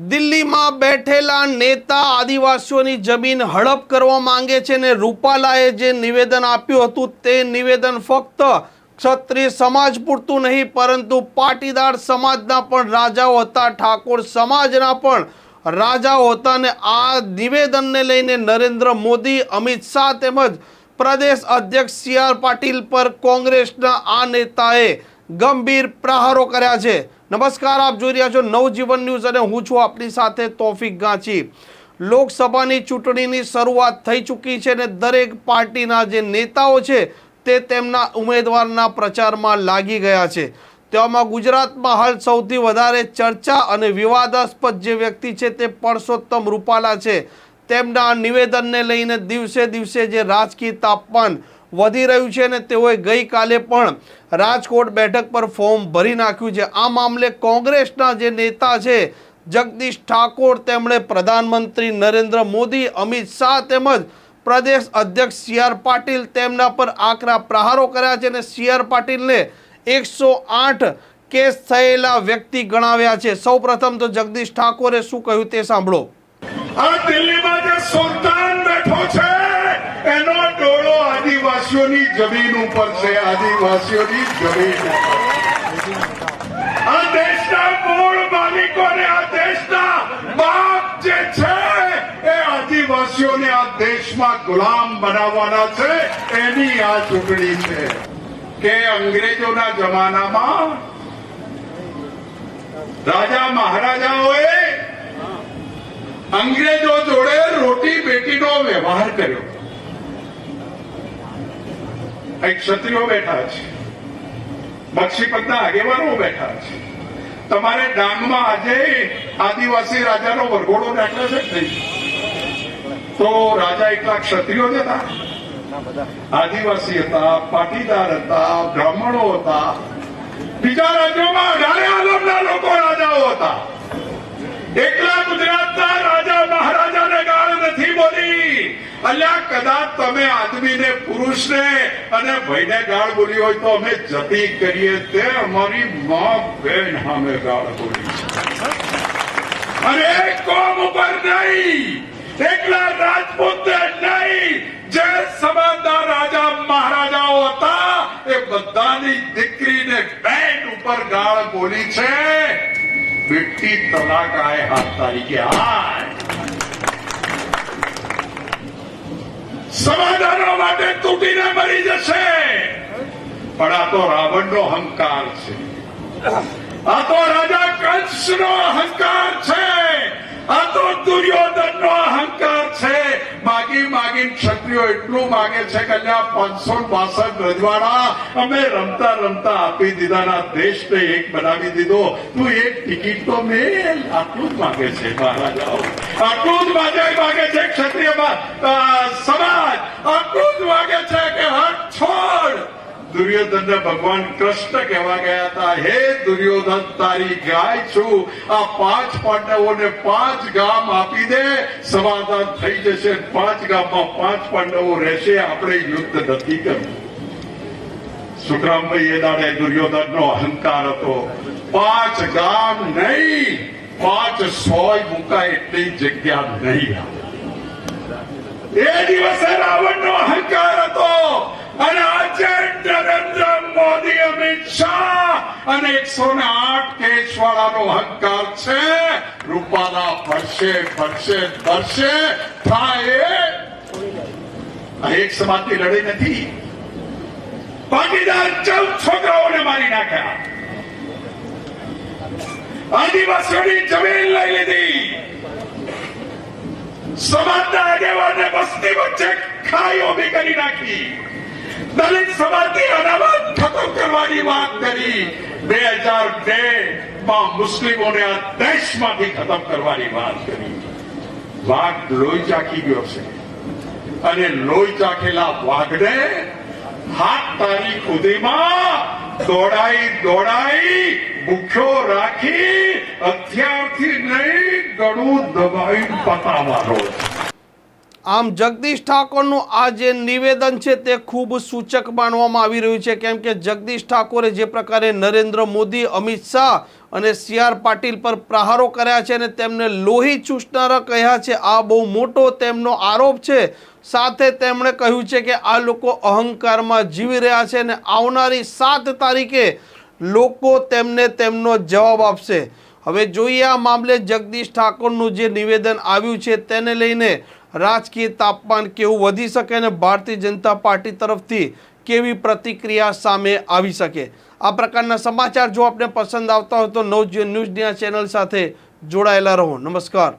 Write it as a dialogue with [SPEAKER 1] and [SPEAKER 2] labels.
[SPEAKER 1] દિલ્હીમાં બેઠેલા નેતા આદિવાસીઓની જમીન હડપ કરવા માંગે છે ને રૂપાલાએ જે નિવેદન આપ્યું હતું તે નિવેદન ફક્ત ક્ષત્રિય સમાજ પૂરતું નહીં, પરંતુ પાટીદાર સમાજના પણ રાજાઓ હતા, ઠાકોર સમાજના પણ રાજાઓ હતા ને આ નિવેદનને લઈને નરેન્દ્ર મોદી, અમિત શાહ તેમજ પ્રદેશ અધ્યક્ષ સી આર પાટીલ પર કોંગ્રેસના આ નેતાએ ગંભીર પ્રહારો કર્યા છે. નમસ્કાર, આપ જોઈ રહ્યા છો નવજીવન ન્યૂઝ અને હું છું આપની સાથે તોફિક ગાંચી. લોકસભાની ચૂંટણીની શરૂઆત થઈ ચૂકી છે અને દરેક પાર્ટીના જે નેતાઓ છે તે તેમના ઉમેદવારના પ્રચારમાં લાગી ગયા છે. તેવામાં ગુજરાતમાં હાલ સૌથી વધારે ચર્ચા અને વિવાદાસ્પદ જે વ્યક્તિ છે તે પરસોત્તમ રૂપાલા છે. તેમના નિવેદનને લઈને દિવસે દિવસે જે રાજકીય તાપમાન વધી રહ્યું છે અને તેઓએ ગઈકાલે પણ રાજકોટ બેઠક પર ફોર્મ ભરી નાખ્યું છે. આ મામલે કોંગ્રેસના જે નેતા છે, જગદીશ ઠાકોર, તેમણે પ્રધાનમંત્રી નરેન્દ્ર મોદી, અમિત શાહ તેમજ પ્રદેશ અધ્યક્ષ સી આર પાટીલ તેમના પર આકરા પ્રહારો કર્યા છે અને સી આર પાટીલને એકસો આઠ કેસ થયેલા વ્યક્તિ ગણાવ્યા છે. સૌપ્રથમ તો જગદીશ ઠાકોરે શું કહ્યું તે સાંભળો.
[SPEAKER 2] આ દિલ્હીમાં જે સુલતાન બેઠો છે, એનો આદિવાસીઓની જમીન ઉપર છે, આદિવાસીઓની જમીન આ દેશના મૂળ માલિકોને, આ દેશના બાપ જે છે, એ આદિવાસીઓને આ દેશમાં ગુલામ બનાવવાના છે, એની આ ચૂંટણી છે. કે અંગ્રેજોના જમાનામાં રાજા મહારાજાઓએ અંગ્રેજો જોડે રોટી બેટીનો વ્યવહાર કર્યો. એક ક્ષત્રિયો બેઠા છે. બક્ષીપતના આગેવાનો બેઠા છે. તમારે ડાંગમાં આજે આદિવાસી રાજાનો વરઘોડો નાખ્યો છે તો રાજા એકલા ક્ષત્રિયો જ હતા. આદિવાસી હતા, પાટીદાર હતા, બ્રાહ્મણો હતા. બીજા રાજ્યોમાં અઢારે આલમના લોકો રાજાઓ હતા. એકલા ગુજરાતના રાજા મહારાજાને ગાળ નથી બોલી તમે આદમીને, પુરુષને અને ભાઈને ગાળ બોલી હોય તો અમે જતી કરીએ તે અમારી મા બેન અમે ગાળ બોલી અને કોમ ઉપર નહીં. એકલા રાજપૂત નહીં. જે સમાજના રાજા મહારાજાઓ હતા, એ બધાની દીકરીને બેન ઉપર ગાળ બોલી છે. બેટી તલાક આય હાથ તારીખે આય સમાધાનો માટે તૂટીને મરી જશે. પણ આ તો રાવણનો અહંકાર છે. આ તો રાજા કંસનો અહંકાર છે. આ તો દુર્યોધનનો અહંકાર છે. માગી માગી ક્ષત્રિયો એટલું માગે છે કે અહીંયા પાંચસો બાસઠ રજવાડા અમે રમતા રમતા આપી દીધાના દેશને એક બનાવી દીધો. તું એક ટિકિટ તો મેલ. આટલું જ માગે છે મહારાજાઓ. આટલું જ માગે માગે છે ક્ષત્રિય સમાજ. આટલું જ માગે છે કે હટ છોડ દુર્યોધનને ભગવાન કૃષ્ણ કહેવા ગયા હતા, હે દુર્યોધન, તારી ગાય છું. આ પાંચ પાંડવોને પાંચ ગામ આપી દે, સમાધાન થઈ જશે. પાંચ ગામમાં પાંચ પાંડવો રહેશે. આપણે યુદ્ધ નથી કરવું. સુખરામભાઈ એ દાડે દુર્યોધનનો અહંકાર હતો. પાંચ ગામ નહીં, પાંચ સોય મુકાય એટલી જગ્યા નહીં એ દિવસે રાવણનો અહંકાર હતો અને મોદી અમિત શાહ અને એકસો ને આઠ કેસ વાળાનો અહંકાર છે. રૂપાલા પડશે પડશે પડશે થાય. આ એક સમાજની લડાઈ નથી. પાટીદાર ચૌદ છોકરાઓને મારી નાખ્યા. આદિવાસીઓની જમીન લઈ લીધી. સમાજના આગેવાને વસ્તી વચ્ચે ખાઈ ઊભી કરી નાખી. દલિત સમાજની અનામત કરવાની વાત કરી. બે હજાર બે માં મુસ્લિમોને આ દેશમાંથી ખતમ કરવાની વાત કરી. વાઘ લોહી ચાખી ગયો છે. અને લોહી ચાખેલા વાઘને હાથ તારીખ સુધીમાં દોડાઈ દોડાઈ ભૂખ્યો રાખી અત્યારથી નહીં ગળું દબાઈ પતાવવાનો છે.
[SPEAKER 1] આમ જગદીશ ઠાકોરનું આ જે નિવેદન છે તે ખૂબ સૂચક માનવામાં આવી રહ્યું છે. કેમ કે જગદીશ ઠાકોરે જે પ્રકારે નરેન્દ્ર મોદી, અમિત શાહ અને સી આર પાટીલ પર પ્રહારો કર્યા છે અને તેમને લોહી ચૂસનારા કહ્યા છે, આ બહુ મોટો તેમનો આરોપ છે. સાથે તેમણે કહ્યું છે કે આ લોકો અહંકારમાં જીવી રહ્યા છે અને આવનારી સાત તારીખે લોકો તેમને તેમનો જવાબ આપશે. હવે જોઈએ આ મામલે જગદીશ ઠાકોરનું જે નિવેદન આવ્યું છે, તેને લઈને રાજકીય તાપમાન કેવું વધી શકે અને ભારતીય જનતા પાર્ટી તરફથી કેવી પ્રતિક્રિયા સામે આવી શકે? આ પ્રકારના સમાચાર જો આપને પસંદ આવતા હોય તો નવજીવન ન્યૂઝ ચેનલ સાથે જોડાયેલા રહો. નમસ્કાર.